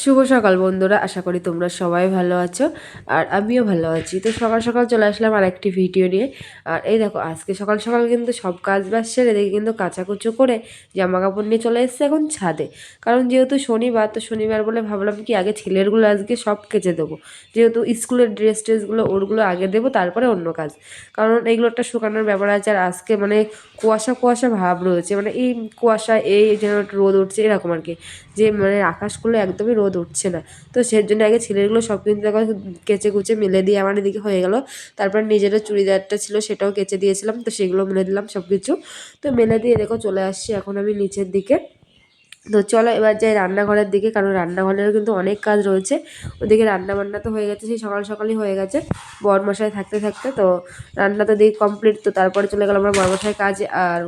শুভ সকাল বন্ধুরা, আশা করি তোমরা সবাই ভালো আছো আর আমিও ভালো আছি। তো সকাল সকাল চলে আসলাম আর একটি ভিডিও নিয়ে। আর এই দেখো, আজকে সকাল সকাল কিন্তু সব কাজ বাজ সেরে দেখি কিন্তু কাচাকুচো করে জামা কাপড় নিয়ে চলে এসেছে এখন ছাদে। কারণ যেহেতু শনিবার, তো শনিবার বলে ভাবলাম কি, আগে ছেলেরগুলো আজকে সব কেচে দেবো। যেহেতু স্কুলের ড্রেস ট্রেসগুলো ওরগুলো আগে দেবো, তারপরে অন্য কাজ। কারণ এগুলো একটা শুকানোর ব্যাপার আছে আর আজকে মানে কুয়াশা কুয়াশা ভাব রয়েছে। মানে এই কুয়াশা, এই যেন রোদ উঠছে, এরকম আর কি। যে মানে আকাশগুলো একদমই রোদ উঠছে না। তো সেই জন্য আগে ছেলেগুলো সব কিন্তু দেখো কেচে কুচে মেলে দিয়ে আমার এদিকে হয়ে গেল। তারপর নিজেরও চুড়িদারটা ছিল সেটাও কেচে দিয়েছিলাম, তো সেগুলো মেলে দিলাম সব কিছু তো মেলে দিয়ে দেখো চলে আসছি এখন আমি নিচের দিকে। তো চলো এবার যাই রান্নাঘরের দিকে, কারণ রান্নাঘরেরও কিন্তু অনেক কাজ রয়েছে। ওদিকে রান্না বান্না তো হয়ে গেছে, সেই সকাল সকালই হয়ে গেছে। বরমশাই থাকতে থাকতে তো রান্না তো দিকে কমপ্লিট তো তারপরে চলে গেল আমার বরমশাই কাজে, আর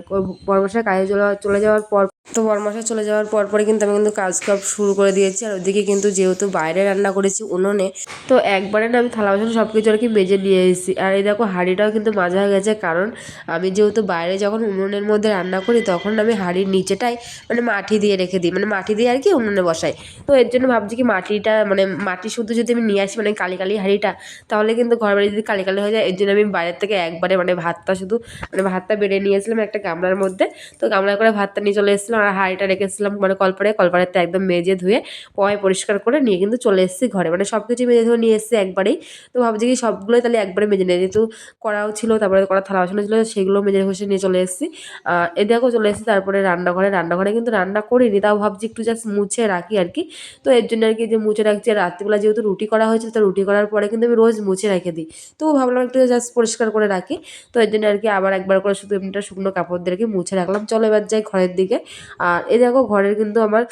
বরমশাই কাজে চলে চলে যাওয়ার পর তো বরমশাই চলে যাওয়ার পর পরে কিন্তু আমি কিন্তু কাজ কাপ শুরু করে দিয়েছি। আর ওদিকে কিন্তু যেহেতু বাইরে রান্না করেছি উনুনে, তো একবারে না আমি থালা বাসন সব কিছু আর কি মেজে নিয়ে এসেছি। আর এই দেখো হাঁড়িটাও কিন্তু মাজা হয়ে গেছে, কারণ আমি যেহেতু বাইরে যখন উনুনের মধ্যে রান্না করি তখন আমি হাঁড়ির নিচেটাই মানে মাটি দিয়ে রেখে দিই মানে মাটি দিয়ে আর কি উনুনে বসাই। তো এর জন্য ভাবছি কি মাটিটা মানে মাটি শুদ্ধ যদি আমি নিয়ে আসি মানে কালি কালি হাঁড়িটা, তাহলে কিন্তু ঘর বাড়ি যদি কালি কালি হয়ে যায়, এর জন্য আমি বাইরের থেকে একবারে মানে ভাতটা শুধু মানে ভাতটা বেড়ে নিয়েছিলাম একটা গামলার মধ্যে। তো গামলা করে ভাতটা নিয়ে চলে এসেছিলাম। আর হাঁড়িটা রেখেছিলাম মানে কলপারে কলপাড়েতে একদম মেজে ধুয়ে পয় পরিষ্কার করে নিয়ে কিন্তু চলে এসেছি ঘরে। মানে সব কিছু মেজে ধুয়ে নিয়ে এসেছি একবারেই। তো ভাবছি কি সবগুলোই তাহলে একবারে মেজে নিয়ে যেহেতু কড়াও ছিল, তারপরে কড়া থালা বাসনও ছিল সেগুলো মেজে ঘষে নিয়ে চলে এসেছি। এ দেখো চলে এসেছি তারপরে রান্নাঘরে। রান্নাঘরে কিন্তু রান্না করিনি, তাও ভাবছি একটু জাস্ট মুছে রাখি আর কি। তো এর জন্য আর কি যে মুছে রাখছি, আর রাত্রিবেলা যেহেতু রুটি করা হয়েছে তো রুটি করার পরে কিন্তু আমি রোজ মুছে রেখে দিই। তো ভাবলাম একটু জাস্ট পরিষ্কার করে রাখি। তো এর জন্য আর কি আবার একবার করে শুধু এমনিটা শুকনো কাপড় দিয়ে মুছে রাখলাম। চলো এবার যাই ঘরের দিকে। আর এ দেখো ঘরের কিন্তু আমার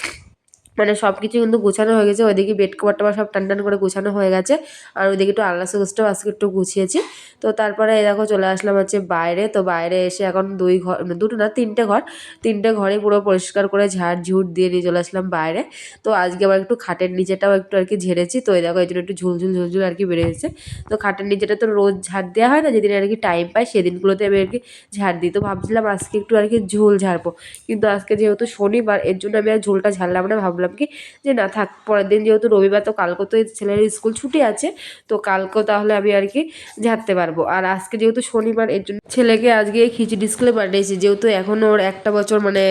মানে সব কিছু কিন্তু গুছানো হয়ে গেছে। ওইদিকে বেড কভার টভার সব টান টান করে গুছানো হয়ে গেছে। আর ওইদিকে একটু আল্লাহ সুগোসটাও আজকে একটু গুছিয়েছি। তো তারপরে এই দেখো চলে আসলাম হচ্ছে বাইরে। তো বাইরে এসে এখন দুই ঘর মানে দুটো না, তিনটে ঘর। তিনটে ঘরে পুরো পরিষ্কার করে ঝাড় ঝুট দিয়ে নিয়ে চলে আসলাম বাইরে। তো আজকে আবার একটু খাটের নিচেটাও একটু আর কি ঝেড়েছি। তো এই দেখো এই জন্য একটু ঝুলঝুল ঝুলঝুল আর কি বেড়েছে তো খাটের নিচেটা তো রোজ ঝাড় দেওয়া হয় না, যেদিন আর কি টাইম পাই সেদিনগুলোতে আমি আর কি ঝাড় দিই। তো ভাবছিলাম আজকে একটু আর কি ঝুল ঝাড়বো। কিন্তু আজকে যেহেতু শনিবার, এর জন্য আমি আর ঝুলটা ঝাড়লাম না, ভাবলাম কি যে না থাক, পরের দিন যেহেতু রবিবার তো কালকে তো ছেলের স্কুল ছুটি আছে, তো কালকেও তাহলে আমি আর কি ঝাড়তে পারব। আর আজকে যেহেতু শনিবার, এর জন্য ছেলেকে আজকে খিচুড়ি স্কুলে পাঠিয়েছি, যেহেতু এখনও ওর একটা বছর মানে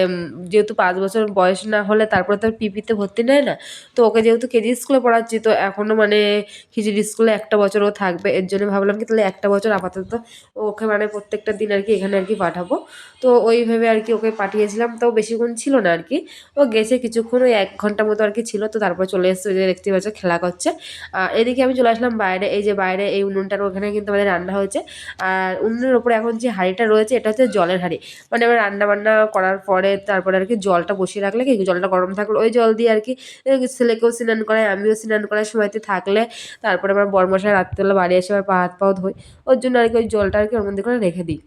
যেহেতু পাঁচ বছর বয়স না হলে তারপরে তো পিপিতে ভর্তি নেয় না, তো ওকে যেহেতু কেজি স্কুলে পড়াচ্ছি, তো এখনও মানে খিচুড়ি স্কুলে একটা বছর ও থাকবে, এর জন্য ভাবলাম কি তাহলে একটা বছর আপাতত ওকে মানে প্রত্যেকটা দিন আর কি এখানে আর কি পাঠাবো। তো ওইভাবে আর কি ওকে পাঠিয়েছিলাম তো বেশিক্ষণ ছিল না আর কি, ও গেছে কিছুক্ষণ ওই এক ঘণ্টা মতো আর কি ছিল, তো তারপর চলে এসছে যে দেখতে পাচ্ছ, খেলা করছে। আর এদিকে আমি চলে আসলাম বাইরে, এই যে বাইরে এই উনুনটার ওখানে কিন্তু আমাদের রান্না হয়েছে। আর উনুনের ওপরে এখন যে হাঁড়িটা রয়েছে, এটা হচ্ছে জলের হাঁড়ি। মানে আমার রান্না বান্না করার পরে তারপরে আর কি জলটা বসিয়ে রাখলে কি জলটা গরম থাকলে। ওই জল দিয়ে আর কি ছেলেকেও স্নান করায়, আমিও স্নান করার সময়তে থাকলে তারপরে আমার বরমশাই রাত্রিবেলা বাড়ি এসে আবার পা হাত পাও ধোয়। ওর জন্য আর কি ওই জলটা আর কি ওর মধ্যে করে রেখে দিই।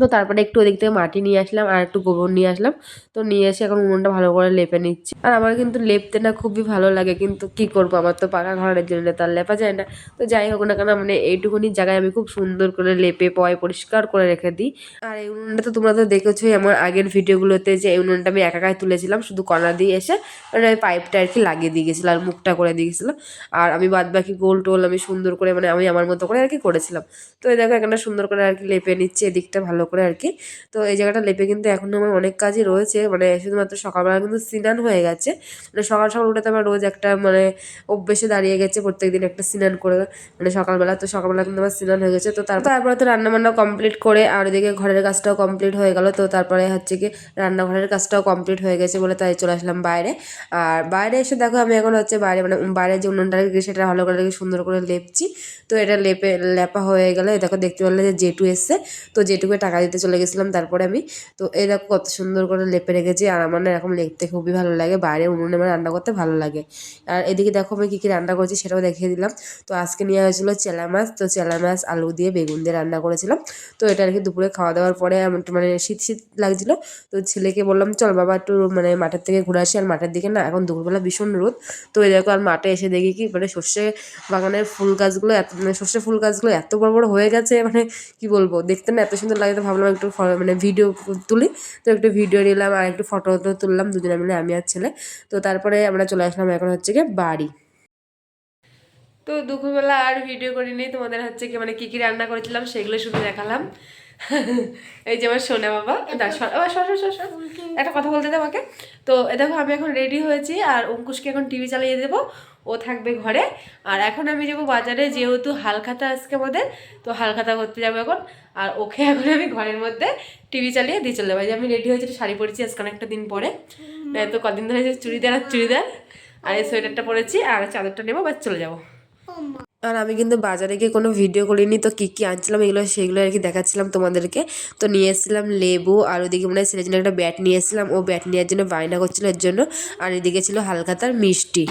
তো তারপরে একটু ওদিক থেকে মাটি নিয়ে আসলাম আর একটু গোবর নিয়ে আসলাম। তো নিয়ে এসে এখন উনুনটা ভালো করে লেপে নিচ্ছি। আর আমার কিন্তু লেপতে না খুবই ভালো লাগে, কিন্তু কি করব? আমার তো পাকা ঘরের জন্য তার লেপা যায় না। তো যাই হোক না কেন মানে এইটুকুনি জায়গায় আমি খুব সুন্দর করে লেপে, পয় পরিষ্কার করে রেখে দিই। আর এই উনুনটা তো তোমরা তো দেখেছোই আমার আগের ভিডিওগুলোতে যে এই উনুনটা আমি একা একাই তুলেছিলাম, শুধু কণা দিয়ে এসে মানে আমি পাইপটা আর কি লাগিয়ে দিয়ে গেছিলাম আর মুখটা করে দিয়ে গেছিলাম আর আমি বাদ বাকি গোল টোল আমি সুন্দর করে মানে আমি আমার মতো করে আর কি করেছিলাম। তো এই দেখো এখানটা সুন্দর করে আর কি লেপে নিচ্ছি, এদিকটা ভালো করে আর কি তো এই জায়গাটা লেপে কিন্তু এখনও আমার অনেক কাজই রয়েছে। মানে শুধুমাত্র সকালবেলা কিন্তু স্নান হয়ে গেছে। মানে সকাল সকাল উঠে তো আমার রোজ একটা মানে অভ্যেসে দাঁড়িয়ে গেছে প্রত্যেক দিন একটা স্নান করে। মানে সকালবেলা তো সকালবেলা কিন্তু আমার স্নান হয়ে গেছে। তো তারপর তো রান্নাবান্না কমপ্লিট করে আর ওদিকে ঘরের কাজটাও কমপ্লিট হয়ে গেল। তো তারপরে হচ্ছে কি রান্নাঘরের কাজটাও কমপ্লিট হয়ে গেছে বলে তাই চলে আসলাম বাইরে। আর বাইরে এসে দেখো আমি এখন হচ্ছে বাইরে মানে বাইরে যে উনুনটা সেটা ভালো করে সুন্দর করে লেপছি। তো এটা লেপে লেপা হয়ে গেলে দেখো দেখতে পারলে যে জেটু এসছে। তো জেটুকে টাকা দিতে চলে গেছিলাম, তারপরে আমি, তো দেখো কত সুন্দর করে লেপে রেখেছি, আর আমার এরকম লেপতে খুবই ভালো লাগে, বাইরে উনুনে আমার রান্না করতে ভালো লাগে। আর এদিকে দেখো আমি কী কী রান্না করেছি সেটাও দেখিয়ে দিলাম। তো আজকে নিয়ে হয়েছিল চেলা মাছ, তো চেলা মাছ, আলু দিয়ে বেগুন দিয়ে রান্না করেছিলাম। তো এটা আর কি দুপুরে খাওয়া দাওয়ার পরে মানে শীত শীত লাগছিল, তো ছেলেকে বললাম, চল বাবা একটু মানে মাঠের থেকে ঘুরে আসি, আর মাঠের দিকে না এখন দুপুরবেলা ভীষণ রোদ। তো এই দেখো আর মাঠে এসে দেখি কি মানে সর্ষে বাগানের ফুল গাছগুলো এত মানে সর্ষে ফুল গাছগুলো এত বড় বড় হয়ে গেছে মানে কি বলব, দেখতে না এত সুন্দর লাগে ভাবলাম একটু মানে ভিডিও তুলি। তো একটু ভিডিও নিলাম আর একটু ফটো তুললাম দুজনে মিলে, আমি আর ছেলে। তো তারপরে আমরা চলে আসলাম এখন হচ্ছে গিয়ে বাড়ি। তো দুপুরবেলা আর ভিডিও করিনি। তোমাদের হচ্ছে কি মানে কী কী রান্না করেছিলাম সেগুলো শুধু দেখালাম। এই যে আমার সোনা বাবা। একটা কথা বলতে দে আমাকে। তো দেখো আমি এখন রেডি হয়েছি আর অঙ্কুশকে এখন টিভি চালিয়ে দেবো। ও থাকবে ঘরে। আর এখন আমি যাব বাজারে যেহেতু হালখাতা আজকে আমাদের তো হালখাতা করতে যাব এখন। আর ওকে এখন আমি ঘরের মধ্যে টিভি চালিয়ে দিয়ে চলে যাব। যে আমি রেডি হয়েছি শাড়ি পরেছি আজকে অনেকটা দিন পরে। এই তো কদিন ধরে যে চুড়িদার আর চুড়িদার আর এই সোয়েটারটা পরেছি আর চাদরটা নেব বাস চলে যাব। আর আমি কিন্তু বাজারে গিয়ে কোনো ভিডিও করিনি, তো কী কী আনছিলাম এগুলো, সেগুলো আর কি দেখাচ্ছিলাম তোমাদেরকে। তো নিয়ে এসেছিলাম লেবু, আর ওদিকে মনে ছেলের জন্য একটা ব্যাট নিয়ে এসেছিলাম। ও ব্যাট নেওয়ার জন্য বায়না করছিল এর জন্য, আর এদিকে ছিল হালখাতার মিষ্টি।